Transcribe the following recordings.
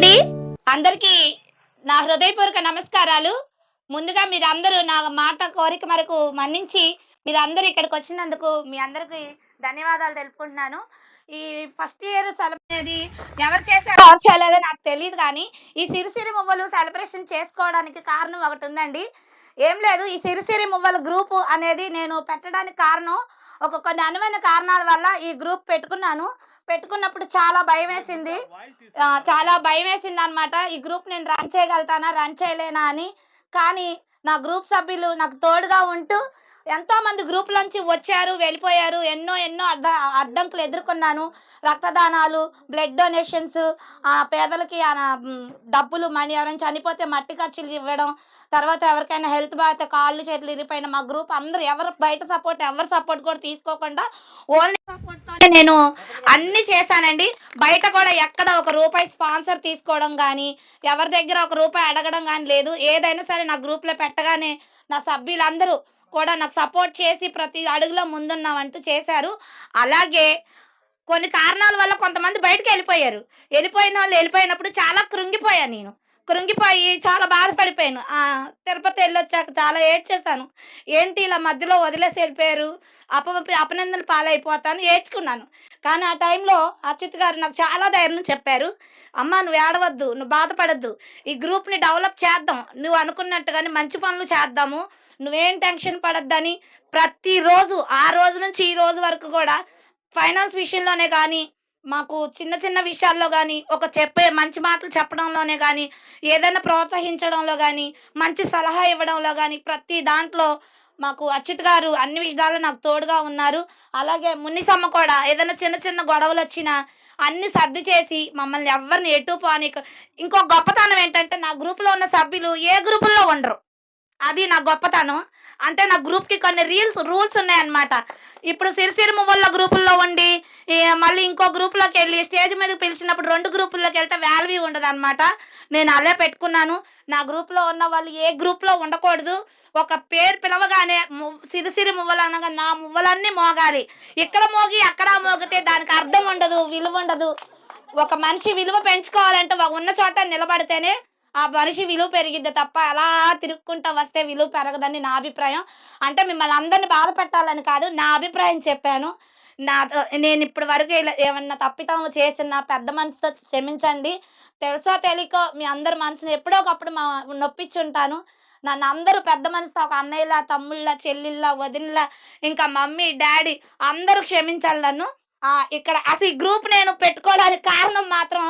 అండి అందరికీ నా హృదయపూర్వక నమస్కారాలు. ముందుగా మీరందరూ నా మాట కోరిక మేరకు మన్నించి మీరందరూ ఇక్కడికి వచ్చినందుకు మీ అందరికీ ధన్యవాదాలు తెలుపుకుంటున్నాను. ఈ ఫస్ట్ ఇయర్ అనేది ఎవరు చేశారో ఎవరు చేయలేదో నాకు తెలియదు కానీ ఈ సిరిసిరి మువ్వలు సెలబ్రేషన్ చేసుకోవడానికి కారణం ఒకటి ఉందండి. ఏం లేదు ఈ సిరిసిరి మువ్వల గ్రూపు అనేది నేను పెట్టడానికి కారణం ఒక కొన్ని అనువైన కారణాల వల్ల ఈ గ్రూప్ పెట్టుకున్నాను. పెట్టుకున్నప్పుడు చాలా భయం వేసింది చాలా భయం వేసింది అనమాట ఈ గ్రూప్ నేను రన్ చేయగలుగుతానా రన్ చేయలేనా అని. కానీ నా గ్రూప్ సభ్యులు నాకు తోడుగా ఉంటూ ఎంతో మంది గ్రూప్ నుంచి వచ్చారు వెళ్ళిపోయారు ఎన్నో ఎన్నో అడ్డ అడ్డంకులు ఎదుర్కొన్నాను. రక్తదానాలు బ్లడ్ డొనేషన్స్ ఆ పేదలకి ఆ, డబ్బులు మనీ ఎవరైనా చనిపోతే మట్టి ఖర్చులు ఇవ్వడం తర్వాత ఎవరికైనా హెల్త్ బాగా కాళ్ళు చేతులు ఇరిపోయిన మా గ్రూప్ అందరూ ఎవరు బయట సపోర్ట్ ఎవరు సపోర్ట్ కూడా తీసుకోకుండా ఓన్లీ సపోర్ట్తోనే నేను అన్ని చేశానండి. బయట కూడా ఎక్కడ ఒక రూపాయి స్పాన్సర్ తీసుకోవడం కానీ ఎవరి దగ్గర ఒక రూపాయి అడగడం కానీ లేదు. ఏదైనా సరే నా గ్రూప్లో పెట్టగానే నా సభ్యులందరూ కూడా నాకు సపోర్ట్ చేసి ప్రతి అడుగులో ముందున్నామంటూ చేశారు. అలాగే కొన్ని కారణాల వల్ల కొంతమంది బయటకు వెళ్ళిపోయారు. వెళ్ళిపోయిన వాళ్ళు వెళ్ళిపోయినప్పుడు చాలా కృంగిపోయాను నేను. కృంగిపోయి చాలా బాధపడిపోయాను. తిరుపతి వెళ్ళొచ్చాక చాలా ఏడ్చేశాను. ఏంటి ఇలా మధ్యలో వదిలేసి వెళ్ళిపోయారు? అప అపనందన పాలైపోతాను ఏడ్చుకున్నాను. కానీ ఆ టైంలో అచ్యుత్ గారు నాకు చాలా ధైర్యం చెప్పారు. అమ్మ నువ్వు ఏడవద్దు నువ్వు బాధపడద్దు. ఈ గ్రూప్ని డెవలప్ చేద్దాం. నువ్వు అనుకున్నట్టుగానే మంచి పనులు చేద్దాము. నువ్వేం టెన్షన్ పడద్దని ప్రతిరోజు ఆ రోజు నుంచి ఈ రోజు వరకు కూడా ఫైనాన్స్ విషయంలోనే కానీ మాకు చిన్న చిన్న విషయాల్లో కానీ ఒక చెప్పే మంచి మాటలు చెప్పడంలోనే కానీ ఏదైనా ప్రోత్సహించడంలో కానీ మంచి సలహా ఇవ్వడంలో కానీ ప్రతి దాంట్లో మాకు అచ్యుత్ గారు అన్ని విధాలు నాకు తోడుగా ఉన్నారు. అలాగే మున్నిసమ్మ కూడా ఏదైనా చిన్న చిన్న గొడవలు వచ్చినా అన్ని సర్ది చేసి మమ్మల్ని ఎవరిని ఎటు పోని ఇంకో గొప్పతనం ఏంటంటే నా గ్రూప్లో ఉన్న సభ్యులు ఏ గ్రూపుల్లో ఉండరు. అది నా గొప్పతనం. అంటే నా గ్రూప్కి కొన్ని రీల్స్ రూల్స్ ఉన్నాయన్నమాట. ఇప్పుడు సిరిసిరి మువ్వల గ్రూపుల్లో ఉండి మళ్ళీ ఇంకో గ్రూప్లోకి వెళ్ళి స్టేజ్ మీదకి పిలిచినప్పుడు రెండు గ్రూపుల్లోకి వెళ్తే వాల్యూ ఉండదు అనమాట నేను అదే పెట్టుకున్నాను. నా గ్రూప్లో ఉన్న వాళ్ళు ఏ గ్రూప్లో ఉండకూడదు. ఒక పేరు పిలవగానే సిరిసిరి మువ్వలు అనగా నా మువ్వలన్నీ మోగాలి. ఇక్కడ మోగి అక్కడ మోగితే దానికి అర్థం ఉండదు విలువ ఉండదు. ఒక మనిషి విలువ పెంచుకోవాలంటే ఉన్న చోట నిలబడితేనే ఆ మనిషి విలువ పెరిగిద్ది తప్ప అలా తిరుక్కుంటా వస్తే విలువ పెరగదని నా అభిప్రాయం. అంటే మిమ్మల్ని అందరిని బాధ పెట్టాలని కాదు నా అభిప్రాయం చెప్పాను. నా నేను ఇప్పటి వరకు ఇలా ఏమన్నా తప్పితం చేసిన పెద్ద మనసుతో క్షమించండి. తెలుసో తెలియకో మీ అందరి మనసుని ఎప్పుడో ఒకప్పుడు మా నొప్పించుంటాను. నన్ను అందరూ పెద్ద మనసుతో ఒక అన్నయ్యలా తమ్ముళ్ళ చెల్లిళ్ళ వదినలా ఇంకా మమ్మీ డాడీ అందరూ క్షమించాలి నన్ను. ఇక్కడ అసలు ఈ గ్రూప్ నేను పెట్టుకోవడానికి కారణం మాత్రం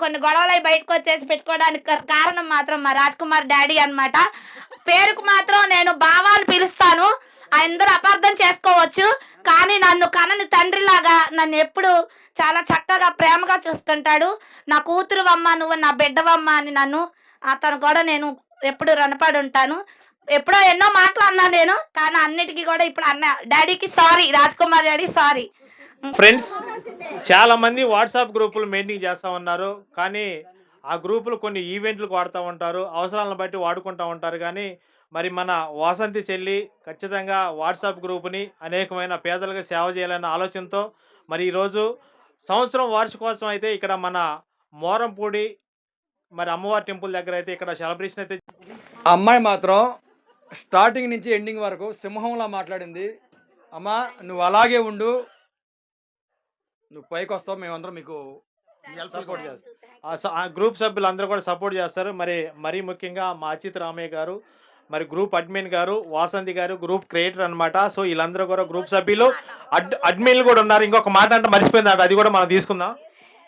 కొన్ని గొడవలు అయి బయటకు వచ్చేసి పెట్టుకోవడానికి కారణం మాత్రం మా రాజ్ కుమార్ డాడీ అన్నమాట. పేరుకు మాత్రం నేను బావాని పిలుస్తాను. అందరూ అపార్థం చేసుకోవచ్చు. కానీ నన్ను కనని తండ్రిలాగా నన్ను ఎప్పుడు చాలా చక్కగా ప్రేమగా చూస్తుంటాడు. నా కూతురువమ్మ నువ్వు నా బిడ్డవమ్మ అని నన్ను అతను కూడా నేను ఎప్పుడు రుణపడి ఉంటాను. ఎప్పుడో ఎన్నో మాటలు అన్నా నేను కానీ అన్నిటికీ కూడా ఇప్పుడు అన్న డాడీకి sorry Raj Kumar daddy sorry. Friends చాలామంది వాట్సాప్ గ్రూపులు మెయింటైన్ చేస్తూ ఉన్నారు. కానీ ఆ గ్రూపులు కొన్ని ఈవెంట్లకు వాడుతూ ఉంటారు. అవసరాలను బట్టి వాడుకుంటూ ఉంటారు. కానీ మరి మన వాసంతి చెల్లి ఖచ్చితంగా వాట్సాప్ గ్రూపుని అనేకమైన పేదలకు సేవ చేయాలన్న ఆలోచనతో మరి ఈరోజు సంవత్సరం వార్షికోత్సవం అయితే ఇక్కడ మన మోరంపూడి మరి అమ్మవారి టెంపుల్ దగ్గర అయితే ఇక్కడ సెలబ్రేషన్ అయితే ఆ అమ్మాయి మాత్రం స్టార్టింగ్ నుంచి ఎండింగ్ వరకు సింహంలా మాట్లాడింది. అమ్మ నువ్వు అలాగే ఉండు. నువ్వు పైకి వస్తావు మేమందరం మీకు సపోర్ట్ చేస్తారు ఆ స- ఆ గ్రూప్ సభ్యులు అందరూ కూడా సపోర్ట్ చేస్తారు. మరి మరీ ముఖ్యంగా మా అచిత్ రామయ్య గారు మరి గ్రూప్ అడ్మిన్ గారు వాసంతి గారు గ్రూప్ క్రియేటర్ అన్నమాట. సో వీళ్ళందరూ కూడా గ్రూప్ సభ్యులు. అడ్ అడ్మిన్లు కూడా ఉన్నారు. ఇంకొక మాట అంటే మర్చిపోయింది అది కూడా మనం తీసుకుందాం.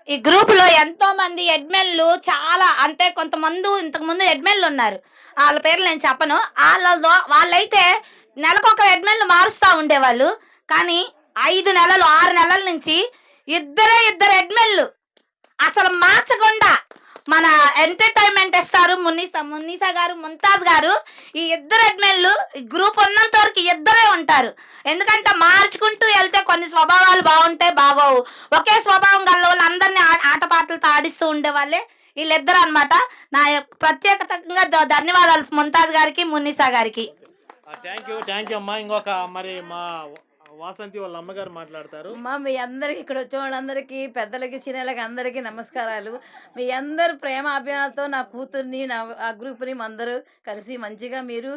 ఈ గ్రూప్లో ఎంతో మంది ఎడ్మెన్లు చాలా అంటే కొంతమంది ఇంతకు ముందు ఎడ్మెన్లు ఉన్నారు. వాళ్ళ పేర్లు నేను చెప్పను. వాళ్ళలో వాళ్ళైతే నెలకొక ఎడ్మెన్లు మారుస్తూ ఉండేవాళ్ళు. కానీ ఐదు నెలలు ఆరు నెలల నుంచి ఇద్దరే ఇద్దరు ఎడ్మెన్లు అసలు మార్చకుండా మన ఎంటర్టైన్మెంట్ ఇస్తారు మునీసా మునీసా గారు ముంతాజ్ గారు. ఈ ఇద్దరు అడ్మిన్లు గ్రూప్ ఉన్నంత వరకు ఇద్దరే ఉంటారు. ఎందుకంటే మార్చుకుంటూ వెళ్తే కొన్ని స్వభావాలు బాగుంటాయి బాగోవు. ఒకే స్వభావం గల వాళ్ళందరినీ ఆ- ఆటపాటలతో ఆడిస్తూ ఉండేవాళ్ళే వీళ్ళిద్దరు అన్నమాట. నా యొక్క ప్రత్యేకంగా ధన్యవాదాలు ముంతాజ్ గారికి మునీసా గారికి. థ్యాంక్ యూ థ్యాంక్ యూ అమ్మా. ఇంకొక మరి మా వాసంతి వాళ్ళ అమ్మగారు మాట్లాడతారు. అమ్మా మీ అందరికి ఇక్కడ వచ్చిన వాళ్ళందరికీ పెద్దలకి చిన్నలకి అందరికీ నమస్కారాలు. మీ అందరు ప్రేమ అభిమానాలతో నా కూతుర్ని నా ఆ గ్రూప్ని అందరూ కలిసి మంచిగా మీరు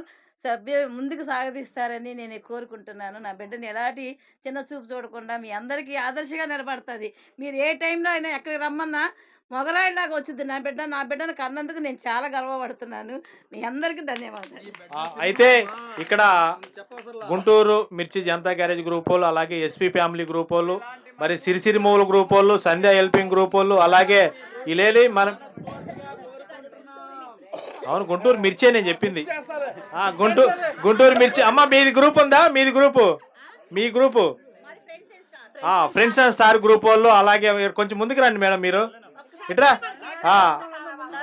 సభ్య ముందుకు సాగదీస్తారని నేను కోరుకుంటున్నాను. నా బిడ్డని ఎలాంటి చిన్న చూపు చూడకుండా మీ అందరికీ ఆదర్శంగా నిలబడుతుంది. మీరు ఏ టైంలో అయినా ఎక్కడికి రమ్మన్నా మొగలాయిలాగా వచ్చింది నా బిడ్డ నా బిడ్డను కన్నందుకు నేను చాలా గర్వపడుతున్నాను. మీ అందరికీ ధన్యవాదాలు. అయితే ఇక్కడ గుంటూరు మిర్చి జనతా గ్యారేజ్ గ్రూప్ వాళ్ళు అలాగే ఎస్పీ ఫ్యామిలీ గ్రూప్ వాళ్ళు మరి సిరిసిరి మూల గ్రూప్ వాళ్ళు సంధ్య హెల్పింగ్ గ్రూప్ వాళ్ళు అలాగే ఇలేలి మన అవును గుంటూరు మిర్చి నేను చెప్పింది. ఆ, గుంటూరు గుంటూరు మిర్చి. అమ్మ మీది గ్రూప్ ఉందా? మీది group? Me group? Friends and star? Group వాళ్ళు అలాగే కొంచెం ముందుకు రండి మేడం మీరు. ఇట్రా?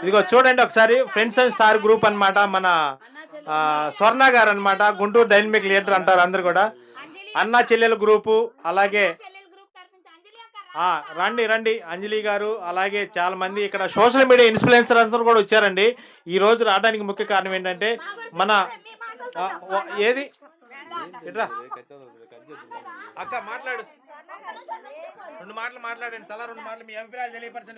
ఇదిగో చూడండి ఒకసారి ఫ్రెండ్స్ అండ్ స్టార్ గ్రూప్ అన్నమాట మన స్వర్ణ గారు అనమాట గుంటూరు డైనమిక్ లీడర్ అంటారు అందరు కూడా. అన్న చెల్లెల గ్రూపు అలాగే రండి రండి అంజలి గారు అలాగే చాలా మంది ఇక్కడ సోషల్ మీడియా ఇన్ఫ్లుయెన్సర్ అందరూ కూడా వచ్చారండి. ఈ రోజు రావడానికి ముఖ్య కారణం ఏంటంటే మన ఏది? ఇట్రా? అక్క మాట్లాడు. రెండు మాటలు మాట్లాడండి తల రెండు మాటలు మీ అభిప్రాయాలు తెలియపరచండి.